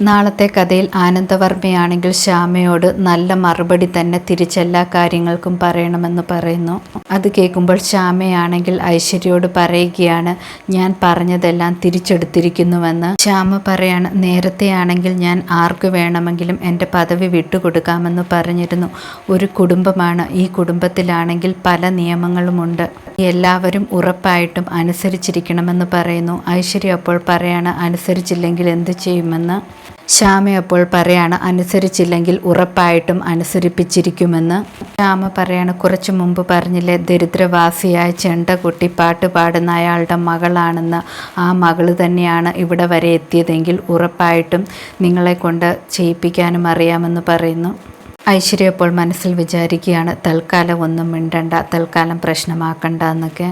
നാളത്തെ കഥയിൽ ആനന്ദവർമ്മയാണെങ്കിൽ ശ്യാമയോട് നല്ല മറുപടി തന്നെ തിരിച്ചെല്ലാ കാര്യങ്ങൾക്കും പറയണമെന്ന് പറയുന്നു. അത് കേൾക്കുമ്പോൾ ശ്യാമയാണെങ്കിൽ ഐശ്വര്യയോട് പറയുകയാണ് ഞാൻ പറഞ്ഞതെല്ലാം തിരിച്ചെടുത്തിരിക്കുന്നുവെന്ന്. ശ്യാമ പറയാണ് നേരത്തെ ആണെങ്കിൽ ഞാൻ ആർക്ക് വേണമെങ്കിലും എന്റെ പദവി വിട്ടുകൊടുക്കാമെന്ന് പറഞ്ഞിരുന്നു. ഒരു കുടുംബമാണ് ഈ കുടുംബത്തിലാണെങ്കിൽ പല നിയമങ്ങളുമുണ്ട്. എല്ലാവരും ഉറപ്പായിട്ടും അനുസരിച്ചിരിക്കണമെന്ന് പറയുന്നു. ഐശ്വര്യ അപ്പോൾ പറയാണ് അനുസരിച്ചില്ലെങ്കിൽ എന്ത് ചെയ്യുമെന്ന്? ശ്യാമ അപ്പോൾ പറയാണ് അനുസരിച്ചില്ലെങ്കിൽ ഉറപ്പായിട്ടും അനുസരിപ്പിച്ചിരിക്കുമെന്ന്. ശ്യാമ പറയാണ് കുറച്ചു മുമ്പ് പറഞ്ഞില്ലേ ദരിദ്രവാസിയായ ചെണ്ടകുട്ടി പാട്ട് പാടുന്ന അയാളുടെ മകളാണെന്ന്. ആ മകൾ തന്നെയാണ് ഇവിടെ വരെ എത്തിയതെങ്കിൽ ഉറപ്പായിട്ടും നിങ്ങളെ കൊണ്ട് ചെയ്യിപ്പിക്കാനും അറിയാമെന്ന് പറയുന്നു. ഐശ്വര്യ അപ്പോൾ മനസ്സിൽ വിചാരിക്കുകയാണ് തൽക്കാലം ഒന്നും മിണ്ടണ്ട തൽക്കാലം പ്രശ്നമാക്കണ്ട എന്നൊക്കെ.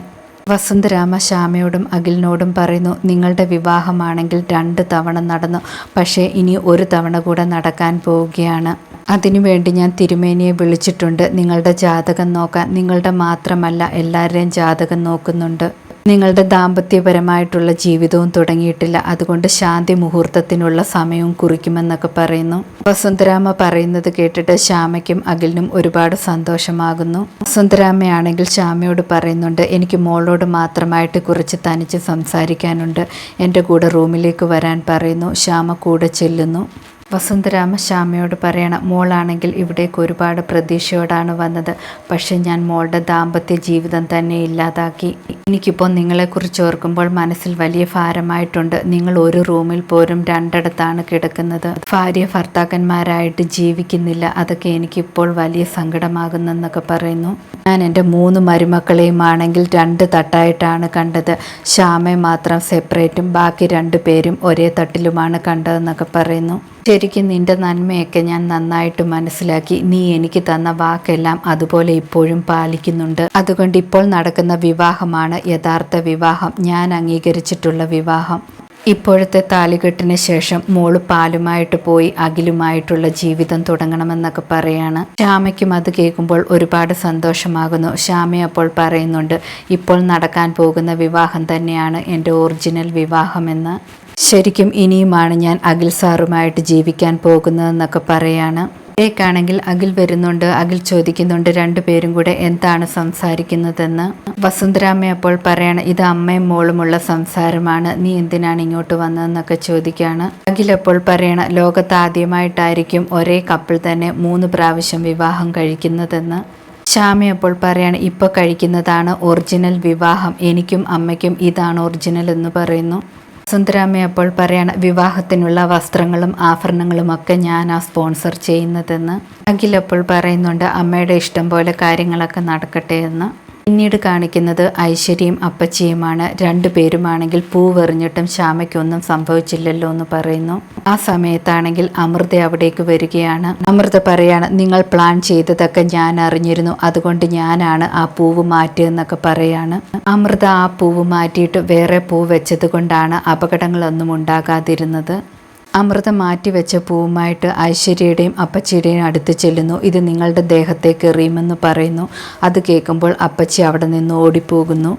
വസന്തരാമ ശ്യാമയോടും അഖിലിനോടും പറയുന്നു നിങ്ങളുടെ വിവാഹമാണെങ്കിൽ രണ്ട് തവണ നടന്നു പക്ഷേ ഇനി ഒരു തവണ കൂടെ നടക്കാൻ പോവുകയാണ്. അതിനുവേണ്ടി ഞാൻ തിരുമേനിയെ വിളിച്ചിട്ടുണ്ട്. നിങ്ങളുടെ ജാതകം നോക്കാൻ നിങ്ങളുടെ മാത്രമല്ല എല്ലാവരുടെയും ജാതകം നോക്കുന്നുണ്ട്. നിങ്ങളുടെ ദാമ്പത്യപരമായിട്ടുള്ള ജീവിതവും തുടങ്ങിയിട്ടില്ല. അതുകൊണ്ട് ശാന്തി മുഹൂർത്തത്തിനുള്ള സമയവും കുറിക്കുമെന്നൊക്കെ പറയുന്നു. വസുന്ധരാമ പറയുന്നത് കേട്ടിട്ട് ശ്യാമയ്ക്കും അഖിലിനും ഒരുപാട് സന്തോഷമാകുന്നു. വസുന്ധരാമയാണെങ്കിൽ ശ്യാമയോട് പറയുന്നുണ്ട് എനിക്ക് മോളോട് മാത്രമായിട്ട് കുറച്ച് തനിച്ച് സംസാരിക്കാനുണ്ട്. എന്റെ കൂടെ റൂമിലേക്ക് വരാൻ പറയുന്നു. ശ്യാമ കൂടെ ചെല്ലുന്നു. വസുന്ധരാമ ശ്യാമയോട് പറയണം മോളാണെങ്കിൽ ഇവിടേക്ക് ഒരുപാട് പ്രതീക്ഷയോടാണ് വന്നത്. പക്ഷെ ഞാൻ മോളുടെ ദാമ്പത്യ ജീവിതം തന്നെ ഇല്ലാതാക്കി. എനിക്കിപ്പോൾ നിങ്ങളെക്കുറിച്ച് ഓർക്കുമ്പോൾ മനസ്സിൽ വലിയ ഭാരമായിട്ടുണ്ട്. നിങ്ങൾ ഒരു റൂമിൽ പോലും രണ്ടിടത്താണ് കിടക്കുന്നത്. ഭാര്യ ഭർത്താക്കന്മാരായിട്ട് ജീവിക്കുന്നില്ല. അതൊക്കെ എനിക്കിപ്പോൾ വലിയ സങ്കടമാകുന്നെന്നൊക്കെ പറയുന്നു. ഞാൻ എന്റെ മൂന്ന് മരുമക്കളെയും ആണെങ്കിൽ രണ്ട് തട്ടായിട്ടാണ് കണ്ടത്. ശ്യാമയെ മാത്രം സെപ്പറേറ്റും ബാക്കി രണ്ടു പേരും ഒരേ തട്ടിലുമാണ് കണ്ടതെന്നൊക്കെ പറയുന്നു. ശരിക്കും നിന്റെ നന്മയൊക്കെ ഞാൻ നന്നായിട്ട് മനസ്സിലാക്കി. നീ എനിക്ക് തന്ന വാക്കെല്ലാം അതുപോലെ ഇപ്പോഴും പാലിക്കുന്നുണ്ട്. അതുകൊണ്ട് ഇപ്പോൾ നടക്കുന്ന വിവാഹമാണ് യഥാർത്ഥ വിവാഹം. ഞാൻ അംഗീകരിച്ചിട്ടുള്ള വിവാഹം. ഇപ്പോഴത്തെ താലികെട്ടിന് ശേഷം മോൾ പാലുമായിട്ട് പോയി അഖിലുമായിട്ടുള്ള ജീവിതം തുടങ്ങണമെന്നൊക്കെ പറയാണ്. ശ്യാമയ്ക്കും അത് കേൾക്കുമ്പോൾ ഒരുപാട് സന്തോഷമാകുന്നു. ശ്യാമ അപ്പോൾ പറയുന്നുണ്ട് ഇപ്പോൾ നടക്കാൻ പോകുന്ന വിവാഹം തന്നെയാണ് എന്റെ ഒറിജിനൽ വിവാഹമെന്ന്. ശരിക്കും ഇനിയുമാണ് ഞാൻ അഖിൽ സാറുമായിട്ട് ജീവിക്കാൻ പോകുന്നതെന്നൊക്കെ പറയാണ്. ഏക്കാണെങ്കിൽ അഖിൽ വരുന്നുണ്ട് അഖിൽ ചോദിക്കുന്നുണ്ട് രണ്ടുപേരും കൂടെ എന്താണ് സംസാരിക്കുന്നതെന്ന്. വസുന്ധരാമ്മ അപ്പോൾ പറയാണ് ഇത് അമ്മയും മോളുമുള്ള സംസാരമാണ് നീ എന്തിനാണ് ഇങ്ങോട്ട് വന്നതെന്നൊക്കെ ചോദിക്കുകയാണ് അഖിൽ അപ്പോൾ പറയണ ലോകത്ത് ആദ്യമായിട്ടായിരിക്കും ഒരേ കപ്പിൾ തന്നെ മൂന്ന് പ്രാവശ്യം വിവാഹം കഴിക്കുന്നതെന്ന്. ശ്യാമി അപ്പോൾ പറയാണ് ഇപ്പോൾ കഴിക്കുന്നതാണ് ഒറിജിനൽ വിവാഹം എനിക്കും അമ്മയ്ക്കും ഇതാണ് ഒറിജിനൽ എന്ന് പറയുന്നു. സുന്ദരാമ്മ അപ്പോൾ പറയാണ് വിവാഹത്തിനുള്ള വസ്ത്രങ്ങളും ആഭരണങ്ങളും ഒക്കെ ഞാനാ സ്പോൺസർ ചെയ്യുന്നതെന്ന്. അഖിൽ അപ്പോൾ പറയുന്നുണ്ട് അമ്മയുടെ ഇഷ്ടം പോലെ കാര്യങ്ങളൊക്കെ നടക്കട്ടെ എന്ന്. പിന്നീട് കാണിക്കുന്നത് ഐശ്വര്യയും അപ്പച്ചിയുമാണ്. രണ്ടുപേരുമാണെങ്കിൽ പൂവെറിഞ്ഞിട്ടും ശ്യാമയ്ക്കൊന്നും സംഭവിച്ചില്ലല്ലോ എന്ന് പറയുന്നു. ആ സമയത്താണെങ്കിൽ അമൃത അവിടേക്ക് വരികയാണ്. അമൃത പറയാണ് നിങ്ങൾ പ്ലാൻ ചെയ്തതൊക്കെ ഞാൻ അറിഞ്ഞിരുന്നു. അതുകൊണ്ട് ഞാനാണ് ആ പൂവ് മാറ്റിയെന്നൊക്കെ പറയാണ്. അമൃത ആ പൂവ് മാറ്റിയിട്ട് വേറെ പൂ വെച്ചത് കൊണ്ടാണ് അപകടങ്ങളൊന്നും ഉണ്ടാകാതിരുന്നത്. അമൃത മാറ്റിവെച്ച പൂവുമായിട്ട് ഐശ്വര്യയുടെയും അപ്പച്ചിയുടെയും അടുത്ത് ചെല്ലുന്നു. ഇത് നിങ്ങളുടെ ദേഹത്തേക്ക് എറിയുമെന്ന് പറയുന്നു. അത് കേൾക്കുമ്പോൾ അപ്പച്ചി അവിടെ നിന്ന് ഓടിപ്പോകുന്നു.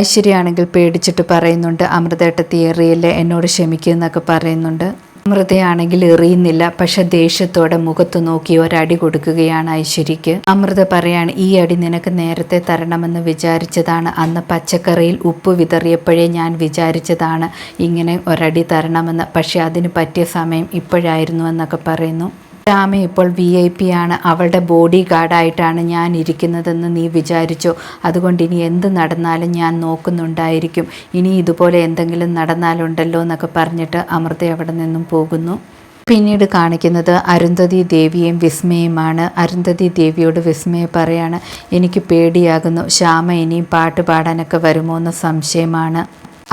ഐശ്വര്യയാണെങ്കിൽ പേടിച്ചിട്ട് പറയുന്നുണ്ട് അമൃതേട്ടത്തി എറിയല്ലേ എന്നോട് ക്ഷമിക്കുമെന്നൊക്കെ പറയുന്നുണ്ട്. അമൃതയാണെങ്കിൽ എറിയുന്നില്ല. പക്ഷെ ദേഷ്യത്തോടെ മുഖത്ത് നോക്കി ഒരടി കൊടുക്കുകയാണ് ഐശ്വര്യക്ക് അമൃത പറയാണ് ഈ അടി നിനക്ക് നേരത്തെ തരണമെന്ന് വിചാരിച്ചതാണ്. അന്ന് പച്ചക്കറിയിൽ ഉപ്പ് വിതറിയപ്പോഴേ ഞാൻ വിചാരിച്ചതാണ് ഇങ്ങനെ ഒരടി തരണമെന്ന്. പക്ഷെ അതിന് പറ്റിയ സമയം ഇപ്പോഴായിരുന്നു എന്നൊക്കെ പറയുന്നു. ശ്യാമ ഇപ്പോൾ വി ഐ പി ആണ്. അവളുടെ ബോഡി ഗാർഡായിട്ടാണ് ഞാൻ ഇരിക്കുന്നതെന്ന് നീ വിചാരിച്ചോ? അതുകൊണ്ട് ഇനി എന്ത് നടന്നാലും ഞാൻ നോക്കുന്നുണ്ടായിരിക്കും. ഇനി ഇതുപോലെ എന്തെങ്കിലും നടന്നാലുണ്ടല്ലോ എന്നൊക്കെ പറഞ്ഞിട്ട് അമൃത അവിടെ നിന്നും പോകുന്നു. പിന്നീട് കാണിക്കുന്നത് അരുന്ധതി ദേവിയും വിസ്മയുമാണ്. അരുന്ധതി ദേവിയോട് വിസ്മയ പറയാണ് എനിക്ക് പേടിയാകുന്നു. ശ്യാമ ഇനിയും പാട്ട് പാടാനൊക്കെ വരുമോ എന്ന സംശയമാണ്.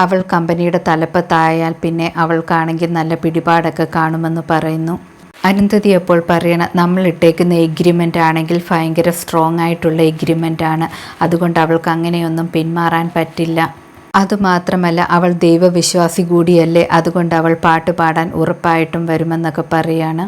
അവൾ കമ്പനിയുടെ തലപ്പത്തായാൽ പിന്നെ അവൾക്കാണെങ്കിൽ നല്ല പിടിപാടൊക്കെ കാണുമെന്ന് പറയുന്നു. അരുന്ധതി അപ്പോൾ പറയണം നമ്മൾ ഇട്ടേക്കുന്ന എഗ്രിമെന്റ് ആണെങ്കിൽ ഭയങ്കര സ്ട്രോങ് ആയിട്ടുള്ള എഗ്രിമെന്റ് ആണ്. അതുകൊണ്ട് അവൾക്ക് അങ്ങനെയൊന്നും പിന്മാറാൻ പറ്റില്ല. അതുമാത്രമല്ല അവൾ ദൈവവിശ്വാസി കൂടിയല്ലേ? അതുകൊണ്ട് അവൾ പാട്ട് പാടാൻ ഉറപ്പായിട്ടും വരുമെന്നൊക്കെ പറയാണ്.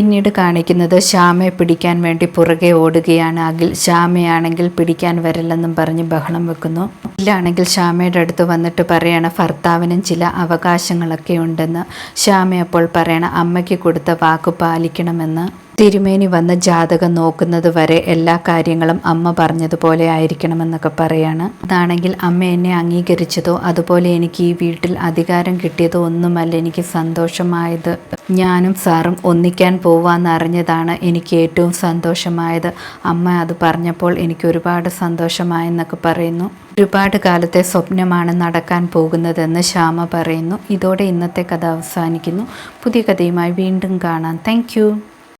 പിന്നീട് കാണിക്കുന്നത് ശ്യാമയെ പിടിക്കാൻ വേണ്ടി പുറകെ ഓടുകയാണ്. അഖിൽ ശ്യാമയാണെങ്കിൽ പിടിക്കാൻ വരില്ലെന്നും പറഞ്ഞ് ബഹളം വെക്കുന്നു. ഇല്ലാണെങ്കിൽ ശ്യാമയുടെ അടുത്ത് വന്നിട്ട് പറയണ ഭർത്താവിനും ചില അവകാശങ്ങളൊക്കെ ഉണ്ടെന്ന്. ശ്യാമ അപ്പോൾ പറയണ അമ്മയ്ക്ക് കൊടുത്ത വാക്ക് പാലിക്കണമെന്ന്. തിരുമേനി വന്ന് ജാതകം നോക്കുന്നത് വരെ എല്ലാ കാര്യങ്ങളും അമ്മ പറഞ്ഞതുപോലെ ആയിരിക്കണമെന്നൊക്കെ പറയാണ്. അതാണെങ്കിൽ അമ്മ എന്നെ അംഗീകരിച്ചതോ അതുപോലെ എനിക്ക് ഈ വീട്ടിൽ അധികാരം കിട്ടിയതോ ഒന്നുമല്ല എനിക്ക് സന്തോഷമായത്. ഞാനും സാറും ഒന്നിക്കാൻ പോവാന്നറിഞ്ഞതാണ് എനിക്ക് ഏറ്റവും സന്തോഷമായത്. അമ്മ അത് പറഞ്ഞപ്പോൾ എനിക്ക് ഒരുപാട് സന്തോഷമായെന്നൊക്കെ പറയുന്നു. ഒരുപാട് കാലത്തെ സ്വപ്നമാണ് നടക്കാൻ പോകുന്നതെന്ന് ശ്യാമ പറയുന്നു. ഇതോടെ ഇന്നത്തെ കഥ അവസാനിക്കുന്നു. പുതിയ കഥയുമായി വീണ്ടും കാണാം. താങ്ക്